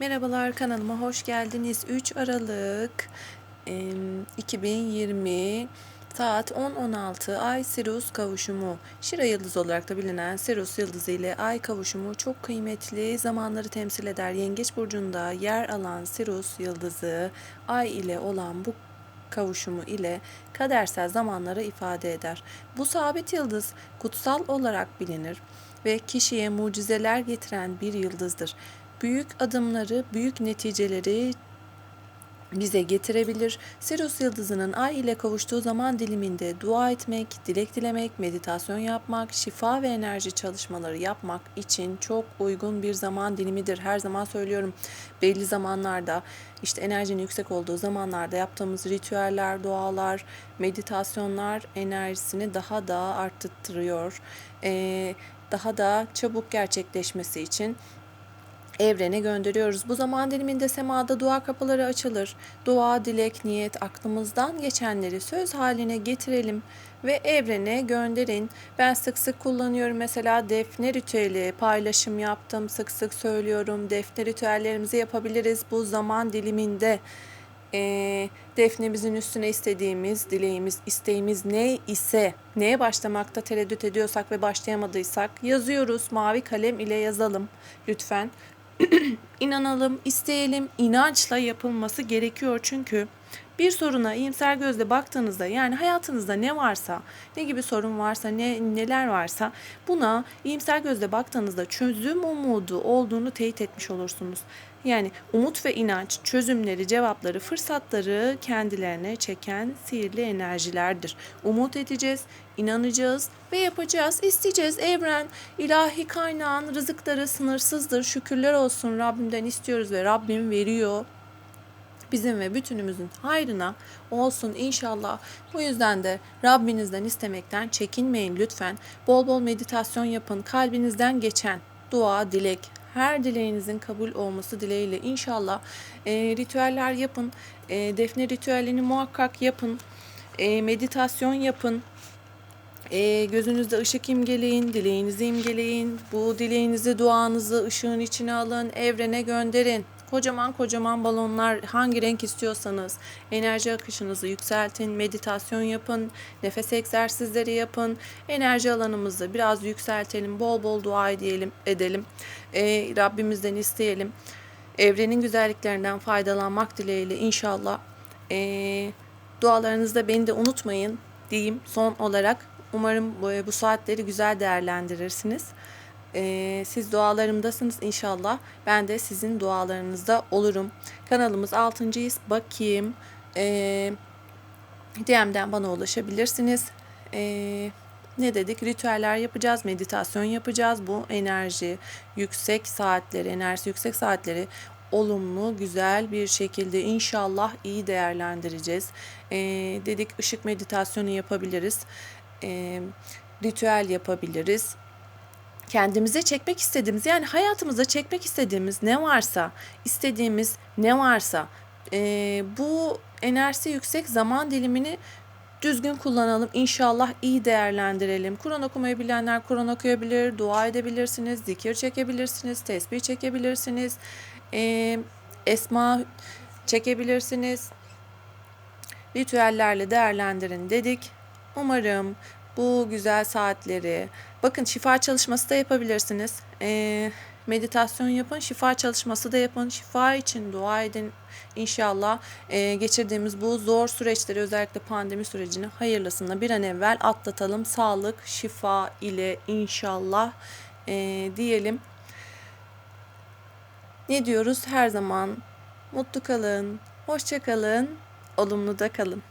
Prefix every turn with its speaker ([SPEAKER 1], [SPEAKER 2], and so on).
[SPEAKER 1] Merhabalar kanalıma hoş geldiniz. 3 Aralık em, 2020 saat 10.16 Ay Sirius kavuşumu. Şira yıldızı olarak da bilinen Sirius yıldızı ile Ay kavuşumu çok kıymetli zamanları temsil eder. Yengeç burcunda yer alan Sirius yıldızı Ay ile olan bu kavuşumu ile kadersel zamanları ifade eder. Bu sabit yıldız kutsal olarak bilinir ve kişiye mucizeler getiren bir yıldızdır. Büyük adımları, büyük neticeleri bize getirebilir. Sirius yıldızının ay ile kavuştuğu zaman diliminde dua etmek, dilek dilemek, meditasyon yapmak, şifa ve enerji çalışmaları yapmak için çok uygun bir zaman dilimidir. Her zaman söylüyorum. Belli zamanlarda işte enerjinin yüksek olduğu zamanlarda yaptığımız ritüeller, dualar, meditasyonlar enerjisini daha da arttırıyor. Ee, daha da çabuk gerçekleşmesi için evrene gönderiyoruz. Bu zaman diliminde semada dua kapıları açılır. Dua, dilek, niyet aklımızdan geçenleri söz haline getirelim ve evrene gönderin. Ben sık sık kullanıyorum mesela defne ritüeli paylaşım yaptım. Sık sık söylüyorum. Defne ritüellerimizi yapabiliriz bu zaman diliminde. E, defnemizin üstüne istediğimiz, dileğimiz, isteğimiz ne ise, neye başlamakta tereddüt ediyorsak ve başlayamadıysak yazıyoruz. Mavi kalem ile yazalım lütfen. İnanalım, isteyelim, inançla yapılması gerekiyor çünkü bir soruna iyimser gözle baktığınızda yani hayatınızda ne varsa, ne gibi sorun varsa, ne neler varsa buna iyimser gözle baktığınızda çözüm umudu olduğunu teyit etmiş olursunuz. Yani umut ve inanç çözümleri, cevapları, fırsatları kendilerine çeken sihirli enerjilerdir. Umut edeceğiz, inanacağız ve yapacağız. İsteyeceğiz. Evren, ilahi kaynağın rızıkları sınırsızdır. Şükürler olsun Rabbimden istiyoruz ve Rabbim veriyor bizim ve bütünümüzün hayrına olsun inşallah. Bu yüzden de Rabbinizden istemekten çekinmeyin lütfen. Bol bol meditasyon yapın. Kalbinizden geçen dua, dilek, her dileğinizin kabul olması dileğiyle inşallah e, ritüeller yapın. E, defne ritüelini muhakkak yapın. E, meditasyon yapın. E, gözünüzde ışık imgeleyin, dileğinizi imgeleyin. Bu dileğinizi, duanızı ışığın içine alın, evrene gönderin. Kocaman kocaman balonlar hangi renk istiyorsanız enerji akışınızı yükseltin, meditasyon yapın, nefes egzersizleri yapın, enerji alanımızı biraz yükseltelim, bol bol dua edelim, edelim. E, Rabbimizden isteyelim. Evrenin güzelliklerinden faydalanmak dileğiyle inşallah. E, dualarınızda beni de unutmayın diyeyim son olarak. Umarım bu, bu saatleri güzel değerlendirirsiniz. Ee, siz dualarımdasınız inşallah. Ben de sizin dualarınızda olurum. Kanalımız 6.yiz. Bakayım. Ee, DM'den bana ulaşabilirsiniz. Ee, ne dedik? Ritüeller yapacağız, meditasyon yapacağız. Bu enerji, yüksek saatleri, enerji yüksek saatleri olumlu, güzel bir şekilde inşallah iyi değerlendireceğiz. Dedik ışık meditasyonu yapabiliriz. Ritüel yapabiliriz kendimize çekmek istediğimiz yani hayatımıza çekmek istediğimiz ne varsa istediğimiz ne varsa e, bu enerjisi yüksek zaman dilimini düzgün kullanalım. İnşallah iyi değerlendirelim. Kur'an okumayı bilenler Kur'an okuyabilir, dua edebilirsiniz, zikir çekebilirsiniz, tesbih çekebilirsiniz, e, esma çekebilirsiniz. Ritüellerle değerlendirin dedik. Umarım bu güzel saatleri. Bakın şifa çalışması da yapabilirsiniz. Ee, meditasyon yapın, şifa çalışması da yapın. Şifa için dua edin. İnşallah e, geçirdiğimiz bu zor süreçleri özellikle pandemi sürecini hayırlısına bir an evvel atlatalım. Sağlık, şifa ile inşallah e, diyelim. Ne diyoruz? Her zaman mutlu kalın, hoşça kalın, olumlu da kalın.